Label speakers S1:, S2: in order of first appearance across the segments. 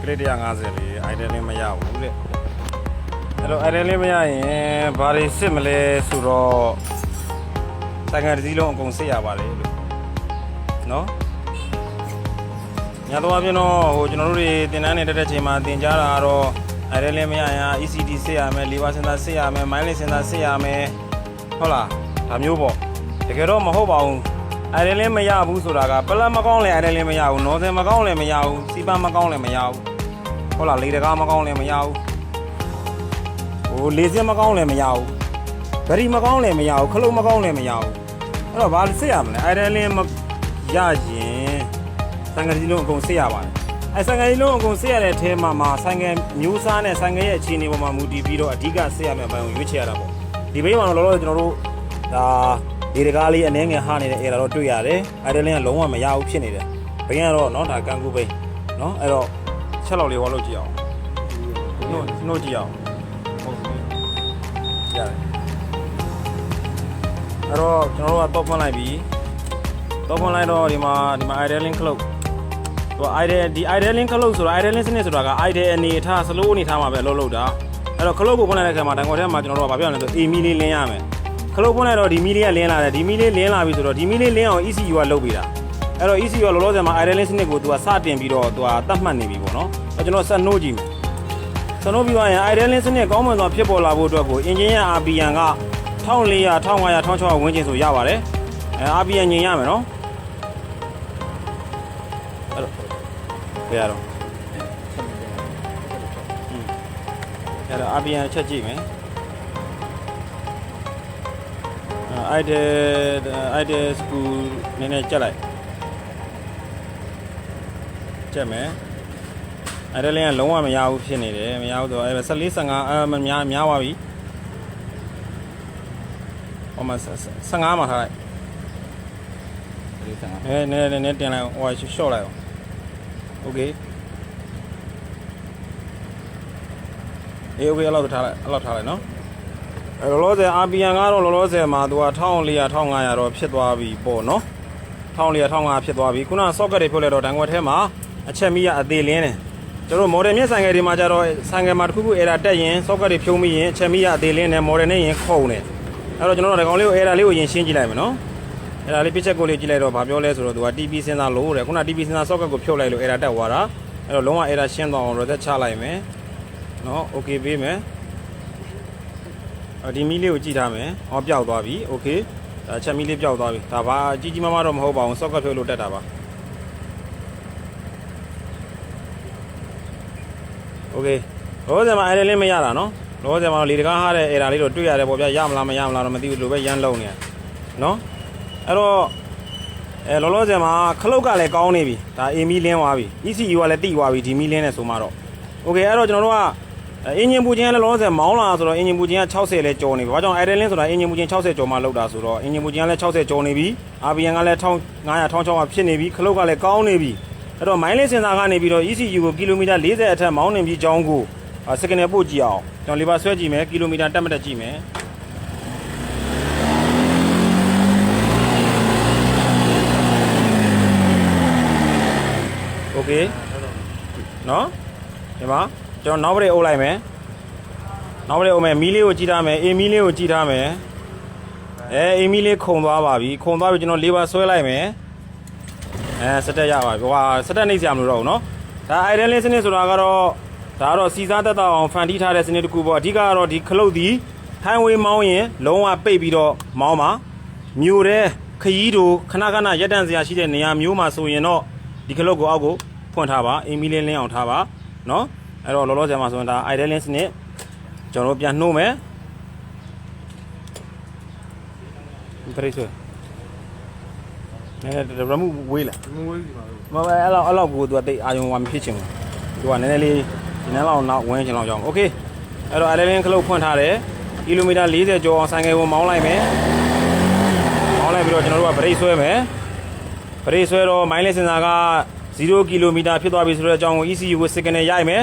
S1: ကလစ်150လေး idle လေးမရဘူးတဲ့အဲ့တော့ idle လေးမရရင်ဘာတွေစစ်မလဲဆိုတော့ဆိုင်ကတစ်စီးလုံးအကုန်စစ်ရပါတယ်လို့နော်ညတော့အပြင်တော့ဟိုကျွန်တော်တို့တွေတင်တန်းနေတက်တဲ့ချိန်မှာတင်ကြတာကတော့ idle လေးမရရင် ECD စစ်ရမယ် lever sensor စစ်ရမယ် mileage sensor စစ်ရမယ်ဟုတ်လားဒါမျိုးပေါ့တကယ်တော့မဟုတ်ပါဘူးအဲ့ဒါလည်းမရဘူးဆိုတာကပလက်မကောင်းလဲအဲ့ဒါလည်းမရဘူးနော်စင်မကောင်းလည်းမရဘူးစီပန်းမကောင်းလည်းမရဘူး ဟုတ်လားလေတကားမကောင်းလည်းမရဘူးဟိုလေစင်မကောင်းလည်းမရဘူးဗရီမကောင်းလည်းမရဘူးခလုံးမကောင်းလည်းမရဘူးအဲ့တော့ဘာစစ်ရမလဲအဲ့ဒါလည်းမရရင်စံကလေးလုံးအကုန်စစ်ရပါတယ်အဲ့စံကလေးလုံးအကုန်စစ်ရတဲ့အထဲမှာမှာစံကမျိုးစားနဲ့စံကရဲ့အခြေအနေပေါ်မှာမူတည်ပြီးတော့အဓိကစစ်ရမယ့်အပိုင်းကိုရွေးချယ်ရတာပေါ့ဒီဘေးမှာတော့လောလောဆယ်ကျွန်တော်တို့ဒါဒီတကားလေးအနှဲငယ်ဟာနေတဲ့ error တော့တွေ့ရတယ်။အဲ့ဒါလည်းလုံးဝမရဘူးဖြစ်နေတယ်။ဘင်းကတော့เนาะဒါကန်ကူဘိန်းเนาะအဲ့တော့ ချက်လောက်လေးဟောလို့ကြည့်အောင်။နှုတ်နှုတ်ကြည့်အောင်။ဟုတ်ပြီ။ရတယ်။အဲ့တော့ကျွန်တော်တို့ကတော့ဖွင့်လိုက်ပြီ။တော့ဖွင့်လိုက်တော့ဒီမှာဒီမှာ idling clock ဟို idle ဒီ idling clock ဆိုတာ idling စနစ်ဆိုတာက idle အနေထား slow အနေထားမှာပဲအလုပ်လုပ်တာအဲ့တော့ clock ကိုဖွင့်လိုက်တဲ့ခါမှာတန်ခေါ်ထဲမှာကျွန်တော်တို့ကဘာပြောရလဲဆို a မီလေးလင်းရမယ်ခလုတ်ပွန်းလိုက်တော့ဒီမီလေးကလင်းလာတယ်ဒီမီလေးလင်းလာပြီဆိုတော့ဒီမီလေးလင်းအောင် ECU ကလုပ်ပေးတာ အဲ့တော့ ECU ကလောလောဆယ်မှာ idling စနစ်ကိုသူကစတင်ပြီးတော့သူကတတ်မှတ်နေပြီပေါ့နော်အဲ့ကျွန်တော်ဆက်နှိုးကြည့်မယ်ဆက်နှိုးပြီးသွားရင် idling စနစ်ကောင်းမွန်စွာဖြစ်ပေါ်လာဖို့အတွက်ကို engineer RPN က1400 1500 1600ဝန်းကျင်ဆိုရပါတယ်အဲ RPN ညင်ရမယ်နော်အဲ့တော့ဘယ်ရတော့အဲ့တော့ RPN ချက်ကြည့်မယ်အဲ့ဒီအဲ့ဒီစကူနည်းနည်းကြက်လိုက် ကြက်မယ်အဲ့ဒါလည်းကလုံးဝမရဘူးဖြစ်နေတယ်မရဘူးဆိုတော့အဲ့14 15အမများများသွားပြီဟိုမှာ15မှာထားလိုက်
S2: လေးဆန်က
S1: အဲနည်းနည်းနည်းတင်လိုက်ဟိုရှော့လိုက်အောင်โอเคအေးโอเคအဲ့လောက်ထားလိုက်အဲ့လောက်ထားလိုက်နော် အဲလောလောဆယ် RPN ကတော့လောလောဆယ်မှာသူက1400 1500တော့ဖြစ်သွားပြီပေါ့နော်1400 1500ဖြစ်သွားပြီခုန socket တွေဖြုတ်လိုက်တော့တန်ခွက်ထဲမှာ အချက်မီးကအသေးလင်းတယ်ကျွန်တော် model မြင့်ဆိုင်ကယ်တွေမှာကျတော့ဆိုင်ကယ်မှာတစ်ခုခု error တက်ရင် socket တွေဖြုံးမိရင်အချက်မီးကအသေးလင်းတယ် model နဲ့ရင်ခုံတယ်အဲ့တော့ကျွန်တော်တို့ဒီကောင်လေးကို error လေးကိုရင်ရှင်းကြည့်လိုက်မယ်နော်အဲ့ဒါလေးပြစ်ချက်ကိုလေးကြည့်လိုက်တော့ဗာပြောလဲဆိုတော့သူက TP စင်စာလို့တဲ့ခုန TP စင်စာ socket ကိုဖြုတ်လိုက်လို့ error တက်သွားတာအဲ့တော့လုံးဝ error ရှင်းသွားအောင် reset ချလိုက်မယ်နော် okay ပေးမယ်ဒီမီလေးကိုကြည့်ထားမယ်။ဟောပျောက်သွားပြီ။ Okay ။ဒါချက်မီလေးပျောက်သွားပြီ။ဒါဘာကြီးကြီးမားမားတော့မဟုတ်ပါဘူး။ socket ဖြုတ်လို့တက်တာပါ။ Okay ။လောဆယ်မှာ error လေးမရတာနော်။လောဆယ်မှာလေတကားဟားတဲ့ error လေးတော့တွေ့ရတယ်ပေါ့ဗျာ။ရမလားမရမလားတော့မသိဘူးလို့ပဲရမ်းလုံးနေတယ်။နော်။အဲ့တော့အဲလောလောဆယ်မှာခလုတ်ကလည်းကောင်းနေပြီ။ဒါအင်မီလင်းသွားပြီ။ ECU ကလည်းတိသွားပြီဒီမီလင်းနဲ့ဆိုမှတော့။ Okay အဲ့တော့ကျွန်တော်တို့ကအင်ဂျင်ပူချင်းကလည်းလောလောဆယ်မောင်းလာဆိုတော့အင်ဂျင်ပူချင်းက60လဲကျော်နေပြီ။ဘာကြောင့် idling ဆိုတာအင်ဂျင်ပူချင်း60ကျော်မှလောက်တာဆိုတော့အင်ဂျင်ပူချင်းကလည်း60ကျော်နေပြီ။ RPM ကလည်း1500 1600ဖြစ်နေပြီ။ခလုတ်ကလည်းကောင်းနေပြီ။ အဲ့တော့ mileage sensor ကနေပြီးတော့ ECU ကိုကီလိုမီတာ40အထက်မောင်းနေပြီးကြောင်းကို signal ပို့ကြည့်အောင်။ကျွန်တော် lever ဆွဲကြည့်မယ်ကီလိုမီတာတက်မတက်ကြည့်မယ်။ Okay နော်ဒီမှာကျွန်တော်နောက်ဘရိတ်အုပ်လိုက်မယ်နောက်ဘရိတ်အုပ်မယ်မီးလေးကိုကြည့်ထားမယ်အေးမီးလေးကိုကြည့်ထားမယ်အဲအေးမီးလေးခုံသွားပါပြီခုံသွားပြီကျွန်တော်လေးပါဆွဲလိုက်မယ် အဲစက်တက်ရပါပြီဟိုဟာစက်တက်နှိပ်စရာမလိုတော့ဘူးနော်ဒါ idle စနစ်ဆိုတာကတော့ဒါကတော့စီစားတက်တော့အောင်ဖန်တီးထားတဲ့စနစ်တစ်ခုပေါ့အဓိကကတော့ဒီခလုတ်ဒီထိုင်းဝေးမောင်းရင်လုံးဝပိတ်ပြီးတော့မောင်းပါမြို့တဲ့ခရီးတို့ခဏခဏရက်တန့်စရာရှိတဲ့နေရာမျိုးမှာဆိုရင်တော့ဒီခလုတ်ကိုအောက်ကိုဖွင့်ထားပါအင်မီလင်းလင်းအောင်ထားပါနော်အဲ့တော့လောလောဆယ်မှာဆိုရင်ဒါ idling စနစ်ကျွန်တော်တို့ပြန်နှိုးမယ်ပြိဆွေ အဲရမှုဝေးလာ
S2: မဝေးစီပါဘူး
S1: မမအဲ့လောက်အဲ့လောက်ကိုသူကတိတ်အာယုံဝါမဖြစ်ချင်ဘူးသူကနည်းနည်းလေးဒီနည်းလောက်နောက်ဝင်ချင်လောက်ကြောင်းโอเคအဲ့တော့ idling ခလုတ်ဖွင့်ထားတယ်ကီလိုမီတာ40ကျော်အောင်ဆိုင်ကယ်ကိုမောင်းလိုက်မယ်မောင်းလိုက်ပြီးတော့ကျွန်တော်တို့ကဗရိတ်ဆွဲမယ်ဗရိတ်ဆွဲတော့ mileage sensor က0ကီလိုမီတာဖြစ်သွားပြီဆိုတော့အကြောင်းကို ECU ကို signal ရိုက်မယ်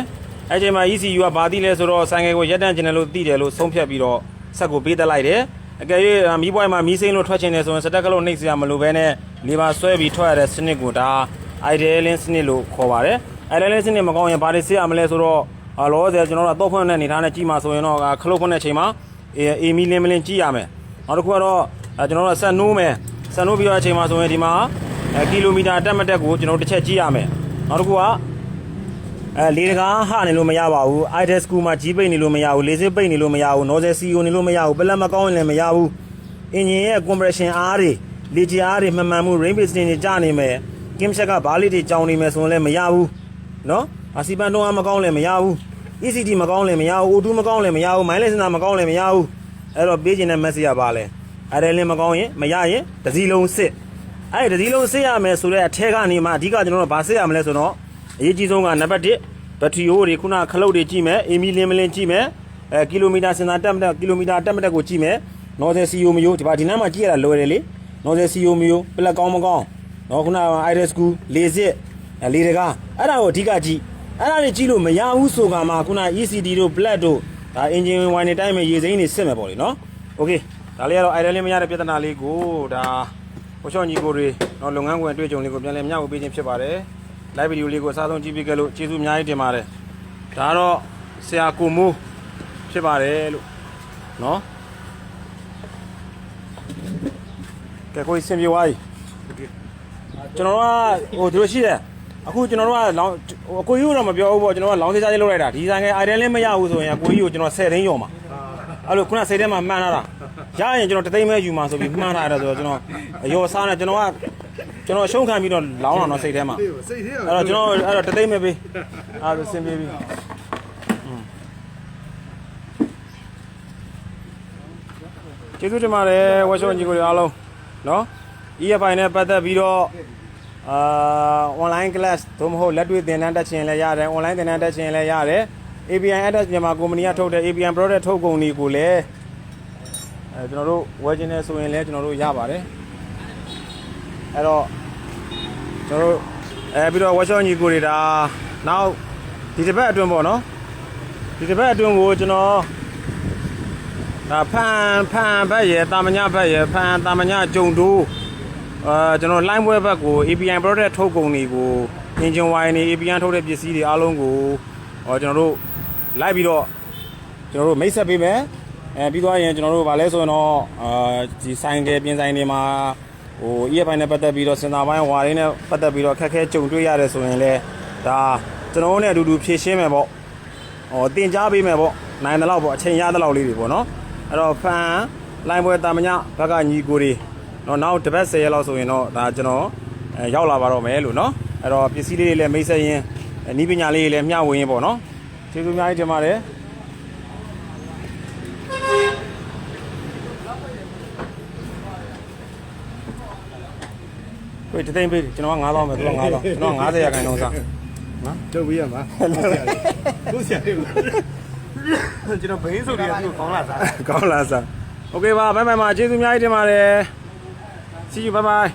S1: အဲ့ချိန်မှာ ECU ကဘာသိလဲဆိုတော့ဆိုင်ကယ်ကိုရက်တန့်ကျင်တယ်လို့သိတယ်လို့ဆုံးဖြတ်ပြီးတော့ဆက်ကိုပေးတက်လိုက်တယ်အကယ်၍မီးပွိုင်းမှာမီးစိမ်းလို့ထွက်ချင်တယ်ဆိုရင်စတက်ကလို့နှိပ်စရာမလိုဘဲနဲ့ လေပါဆွဲပြီးထွက်ရတဲ့စနစ်ကိုဒါ idling စနစ်လို့ခေါ်ပါတယ်အဲလဲလဲစနစ်မကောင်းရင်ဘာတွေစစ်ရမလဲဆိုတော့အာလောဆယ်ကျွန်တော်တို့ကတော့ဖွင့်တဲ့အနေထားနဲ့ကြည့်မှာဆိုရင်တော့ခလုတ်ဖွင့်တဲ့အချိန်မှာအေအေမီလင်းမလင်းကြည့်ရမယ်နောက်တစ်ခုကတော့အဲကျွန်တော်တို့ကဆက်နိုးမယ်ဆက်နိုးပြီးတော့အချိန်မှာဆိုရင်ဒီမှာအဲကီလိုမီတာတက်မတက်ကိုကျွန်တော်တို့တစ်ချက်ကြည့်ရမယ်နောက်တစ်ခုကအဲလေတကားဟနေလို့မရပါဘူး IDES school မှာကြီးပိတ်နေလို့မရဘူးလေစစ်ပိတ်နေလို့မရဘူး nozzle CO နေလို့မရဘူးပလက်မကောင်းရင်လည်းမရဘူးအင်ဂျင်ရဲ့ compression အားတွေ လေကြီးအားတွေမှန်မှန်မှု rain piston တွေကျနေမယ်ကင်းချက်ကဘားလေးတွေကြောင်နေမယ်ဆိုရင်လည်းမရဘူးနော်အစီပန်တော့မကောင်းလည်းမရဘူး ECD မကောင်းလည်းမရဘူး O2 မကောင်းလည်းမရဘူး mileage sensor မကောင်းလည်းမရဘူးအဲ့တော့ပေးခြင်းတဲ့ message ကပါလဲအဲ့ဒါလည်းမကောင်းရင်မရရင်တစ်စီလုံးစစ်အဲ့ဒီတစ်စီလုံးစစ်ရမယ်ဆိုတဲ့အထက်ကနေမှအဓိကကျွန်တော်တို့ဗာစစ်ရမလဲဆိုတော့အရေးကြီးဆုံးကနံပါတ်1ဘက်ထရီဟိုးတွေခုနခလုတ်တွေကြည့်မယ်အေမီလင်းမလင်းကြည့်မယ်အဲကီလိုမီတာစင်တာတက်မတက်ကီလိုမီတာတက်မတက်ကိုကြည့်မယ်နော်ဆယ်စီယိုမီယိုဒီပါဒီနားမှာကြည့်ရတာလွယ်တယ်လေ နော်ဒီစီယိုမီယိုပလက်ကောင်းမကောင်းနော်ခုနက Iris School လေးစစ်လေးတကားအဲ့ဒါကိုအဓိကကြည့်အဲ့ဒါတွေကြည့်လို့မရဘူးဆိုကမှခုန ECD တို့ Black တို့ဒါ engine wine တွေတိုက်မယ်ရေစိမ်းတွေစစ်မယ်ပေါ့လေနော်။ Okay ဒါလေးကတော့ idle လေးမရတဲ့ပြဿနာလေးကိုဒါကိုချော့ညီကိုတွေနော်လုပ်ငန်းခွင်အတွေ့အကြုံလေးကိုပြန်လည်မျှဝေပေးခြင်းဖြစ်ပါတယ်။ live video လေးကိုအစားဆုံးကြည့်ပေးကြလို့ကျေးဇူးအများကြီးတင်ပါတယ်။ဒါတော့ဆရာကိုမိုးဖြစ်ပါတယ်လို့နော်။ ကဲကိုကြီးစင်ပြေသွားပြီကျွန်တော်တို့ကဟိုဒီလိုရှိတယ်အခုကျွန်တော်တို့ကလောင်းဟိုအကိုကြီးကတော့မပြောဘူးပေါ့ကျွန်တော်ကလောင်းသေးချာလေးလုပ်လိုက်တာဒီဆိုင်က idea လေးမရဘူးဆိုရင်အကိုကြီးကိုကျွန်တော်10သိန်းရောမှာအဲ့လိုခုန10သိန်းမှာမှန်းလာတာရရင်ကျွန်တော်တသိန်းပဲယူမှာဆိုပြီးမှန်းထားတာဆိုတော့ကျွန်တော်အယောစားနဲ့ကျွန်တော်ကကျွန်တော်အရှုံးခံပြီးတော့လောင်းတာတော့စိတ်ထဲမှာ
S2: စိတ်သေး
S1: အဲ့တော့ကျွန်တော်အဲ့တော့တသိမ့်မဲ့ပေးအားဆိုစင်ပြေပြီကျေးဇူးတင်ပါတယ်ဝက်ရှော့ညီကိုတွေအားလုံး နော် EFI နဲ့ပတ်သက်ပြီးတော့အာ online class သို့မဟုတ်လက်တွေ့သင်တန်းတက်ချင်လည်းရတယ် online သင်တန်းတက်ချင်လည်းရတယ် API Address မြန်မာကုမ္ပဏီကထုတ်တဲ့ API product ထုတ်ကုန်တွေကိုလည်းအဲကျွန်တော်တို့ဝယ်ခြင်းနဲ့ဆိုရင်လည်းကျွန်တော်တို့ရပါတယ်အဲ့တော့ကျွန်တော်တို့အဲပြီးတော့ workshop ညီကိုတွေဒါနောက်ဒီတစ်ပတ်အတွင်းပေါ့နော်ဒီတစ်ပတ်အတွင်းကိုကျွန်တော် ဒါဖန်ဖန်ဘက်ရယ်တာမညဘက်ရယ်ဖန်တာမညကြုံတိုးအာကျွန်တော် line ပွဲဘက်ကို API product ထုတ်ကုန်တွေကို engine wire တွေ API ထုတ်တဲ့ပစ္စည်းတွေအားလုံးကိုဟောကျွန်တော်တို့လိုက်ပြီးတော့ကျွန်တော်တို့မိတ်ဆက်ပေးမယ်အဲပြီးသွားရင်ကျွန်တော်တို့ဗာလဲဆိုရင်တော့အာဒီဆိုင်ကပြင်ဆိုင်တွေမှာဟို EFI နဲ့ပတ်သက်ပြီးတော့စင်တာပိုင်းဝါရင်းနဲ့ပတ်သက်ပြီးတော့ခက်ခဲကြုံတွေ့ရတယ်ဆိုရင်လည်းဒါကျွန်တော်တို့နဲ့အတူတူဖြည့်ရှင်းမယ်ပေါ့ဟောတင် जा ပေးမယ်ပေါ့နိုင်တဲ့လောက်ပေါ့အချိန်ရတဲ့လောက်လေးတွေပေါ့နော် အဲ့တော့ဖန်လိုင်းပွဲတာမညဘက်ကညီကိုတွေနော်နောက်တစ်ပတ်10ရက်လောက်ဆိုရင်တော့ဒါကျွန်တော်အဲရောက်လာပါတော့မယ်လို့နော်အဲ့တော့ပစ္စည်းလေးတွေလည်းမိတ်ဆက်ရင်းနီးပညာလေးတွေလည်းမျှဝေရင်းပေါ့နော်ကျေးဇူးအများကြီးတင်ပါတယ်ကိုတသိန်းပေးကျွန်တော်က9000ပဲသူက9000ကျွန်တော်90ရာခိုင်နှုန်းစား
S2: ထုတ်ပြီးရမှာကိုဆရာလေး
S3: ကျွန်တော်ဘိန်းစုပ်တွေကသူ့ကိုကောင်းလာစား
S1: ကောင်းလားစားโอเคပါဘိုင်ဘိုင်မှာကျေးဇူးအများကြီးတင်ပါတယ် see you bye bye